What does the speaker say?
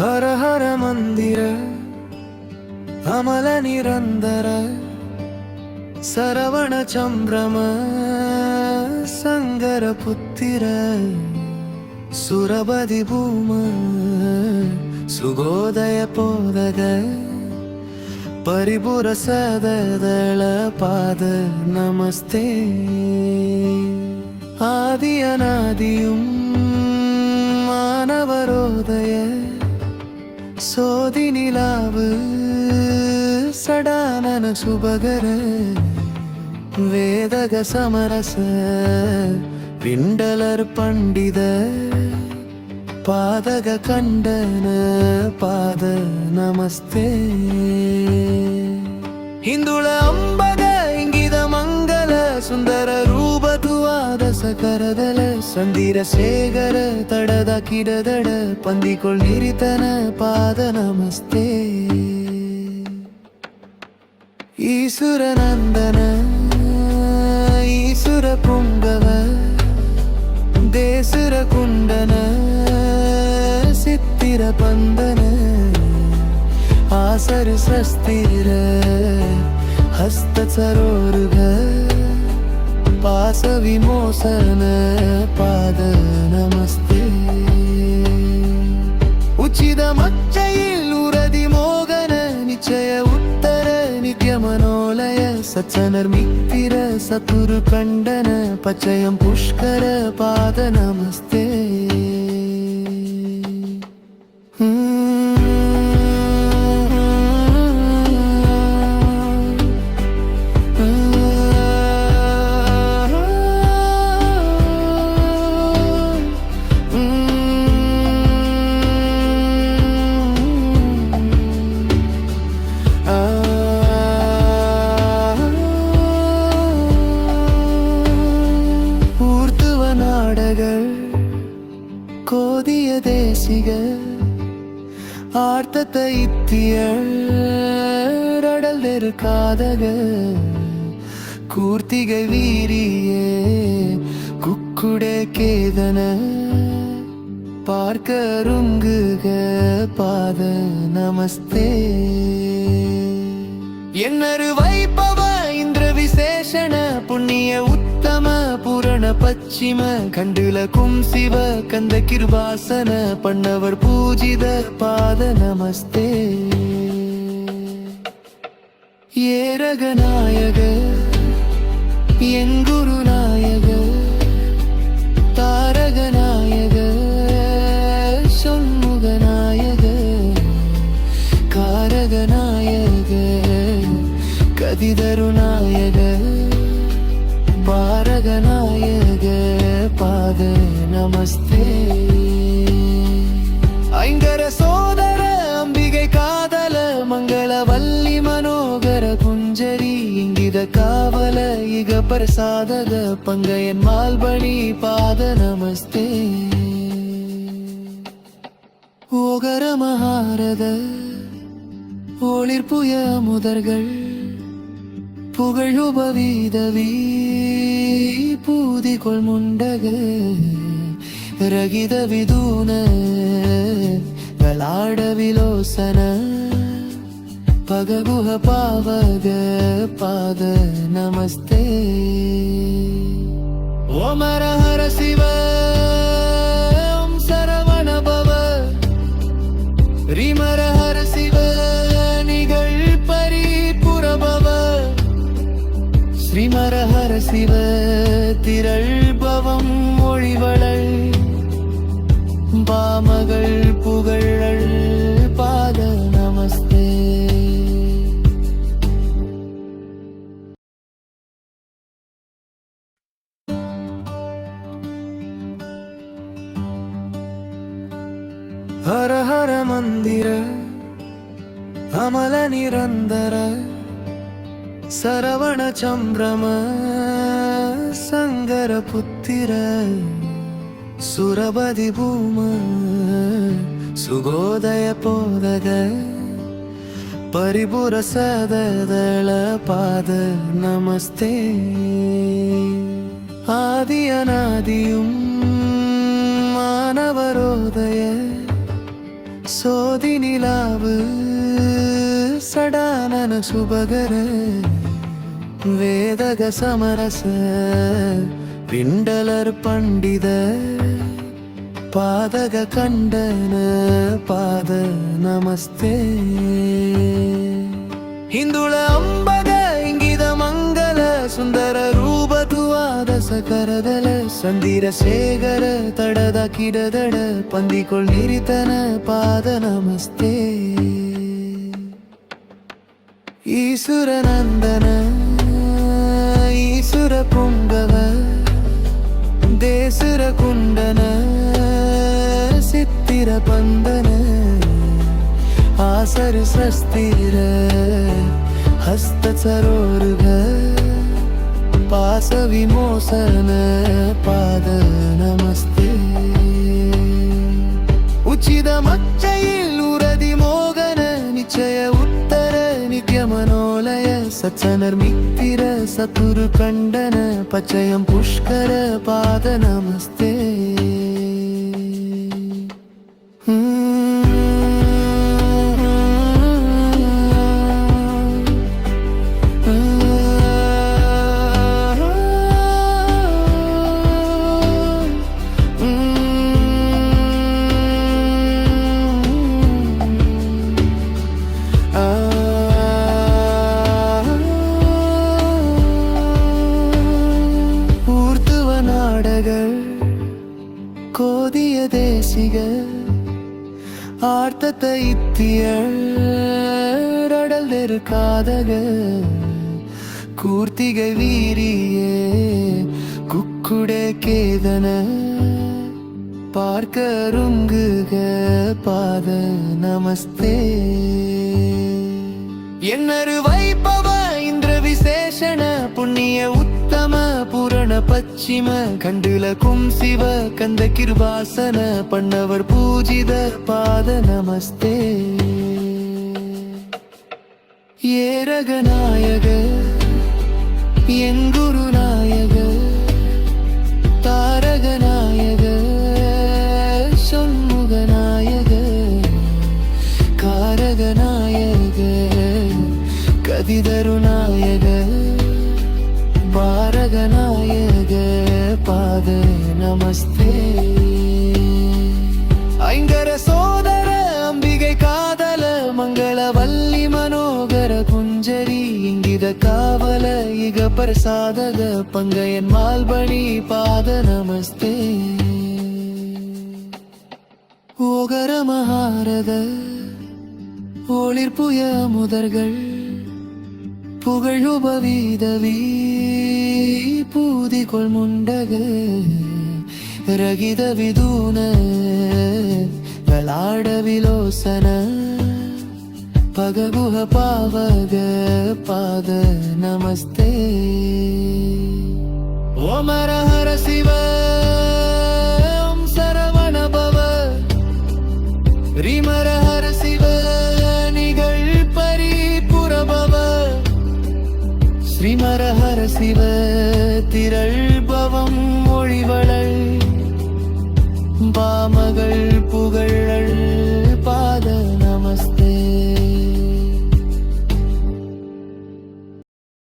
ஹர ஹர மந்திர அமல நிரந்தர சரவண சம்பிரம சங்கர புத்திர சுரபதி பூம சுகோதய போதக பரிபுர சததள பாத நமஸ்தே. ஆதி அநாதியும் மாணவரோதய சோதி நிலாவு சடானன சுபகர வேதக சமரச பிண்டலர் பண்டித பாதக கண்டன பாத நமஸ்தே. ಹಿಂದುಳ ಅಂಬ ரசகரதல சந்திரசேகர தடத கிடதட பந்திக்குள் நிறித்தன பாத நமஸ்தே. ஈசுரநந்தன ஈசுர புங்கவ தேசுர குண்டன சித்திர பந்தன ஆசரு சஸ்திர ஹஸ்த சரோருக. ಪಾಸ ವಿಮೋಸನ ಪಾದ ನಮಸ್ತೆ ಉಚಿತ ಮಚ್ಚೆಯಲ್ಲಿ ಉರದಿ ಮೋಗನ ನಿಚಯ ಉತ್ತರ ನಿತ್ಯ ಮನೋಲಯ ಸಚ್ಚನರ್ಮಿತ್ತಿರ ಸತುರು ಕಂಡನ ಪಚಯಂ ಪುಷ್ಕರ ಪಾದ ನಮಸ್ತೆ ஆர்த்தத்த இத்தியடல் காதக கூர்த்திகை வீரியே குக்குடே கேதன. பார்க்க அருங்குக பாத நமஸ்தே. என்னரு பச்சிம கண்டுல கும் சிவ கந்த கிருபாசன பண்ணவர் பூஜித பாத நமஸ்தே. ஏரக நாயக என் குரு நாயக தாரக நாயக சொன்முக நாயக நமஸ்தே. ஐங்கர சோதர அம்பிகை காதல மங்கள வள்ளி மனோகர குஞ்சரி இங்கித காவல இக பிரசாதக பங்கையன் மால்பணி பாத நமஸ்தே. ஓகர மகாரத ஒளிர்புய முதர்கள் புகழுபவீதவி பூதிகொள் முண்டக ரகித விதூன கலாட விலோசன பககுஹ பாவக பாத நமஸ்தே. ஓமர ஹர சிவ ஓம் சரவண பவ ரிமர ஹர சிவ நிகழ் பரிபுரபவ ஸ்ரீமர ஹர சிவ. ನಿರಂತರ ಸರವಣ ಚಂಭ್ರಮ ಸಂಗರ ಪುತ್ತಿರ ಸುರಬದಿ ಭೂಮ ಸುಗೋದಯ ಪೋದಗ ಪರಿಪುರ ಸದದಳ ಪಾದ ನಮಸ್ತೆ ஆதியனாதியும் மாணவரோதய சோதி நிலாவு சடானன சுபகர வேதக சமரச பிண்டலர் பண்டித ಪಾದಗ ಕಂಡನ ಪಾದ ನಮಸ್ತೆ ಹಿಂದುಳ ಅಂಬಗ ಇಂಗಿದ ಮಂಗಲ ಸುಂದರ ರೂಪದುವಾದ ಸಕರದಲ ಸಂದಿರ ಶೇಖರ ತಡದ ಕಿಡದಡ ಪಂದಿಕೊಳ್ ನಿರಿತನ ಪಾದ ನಮಸ್ತೆ ஈசுர நந்தன ஈசுர புங்கவ தேசுர குண்டன சித்திர பந்தன ஆசரு சஸ்திர ஹஸ்த சரோருக பாச விமோசன பாத நமஸ்தே உச்சிதமச்சையில் സജ്ജനർ മിത്തിര സതുരു കണ്ടന പച്ചയം പുഷ്കര പാദ നമസ്തേ ஆர்த்தத்தை இத்தியடல் நெருக்காதக கூர்த்திகை வீரியே குக்குடே கேதன. பார்க்க அருங்குக பாத நமஸ்தே. என்னரு வைப்பவ இந்திர விசேஷன புண்ணிய உத்தம புர புரண பச்சிம கண்டுல கும் சிவ கந்த கிருபாசன பண்ணவர் பூஜித பாத நமஸ்தே. ஏரகநாயக என் குருநாயக பாத நமஸ்தே. ஐங்கர சோதர அம்பிகை காதல மங்கள வள்ளி மனோகர குஞ்சரி இங்கித காவல இக பிரசாதக பங்கையன் மால்பணி பாத நமஸ்தே. ஓகர மகாரத ஒளிர்புய முதர்கள் புகழுபவீதவி பூதிகொள் முண்டக ரகித விதூன கலாட விலோசன பககுஹ பாவக பாத நமஸ்தே. ஓமர சிவ சரவண ரிமர ஸ்ரீமரஹர சிவ திரள்பவம் மொழிவளள் பாமகள் புகழ்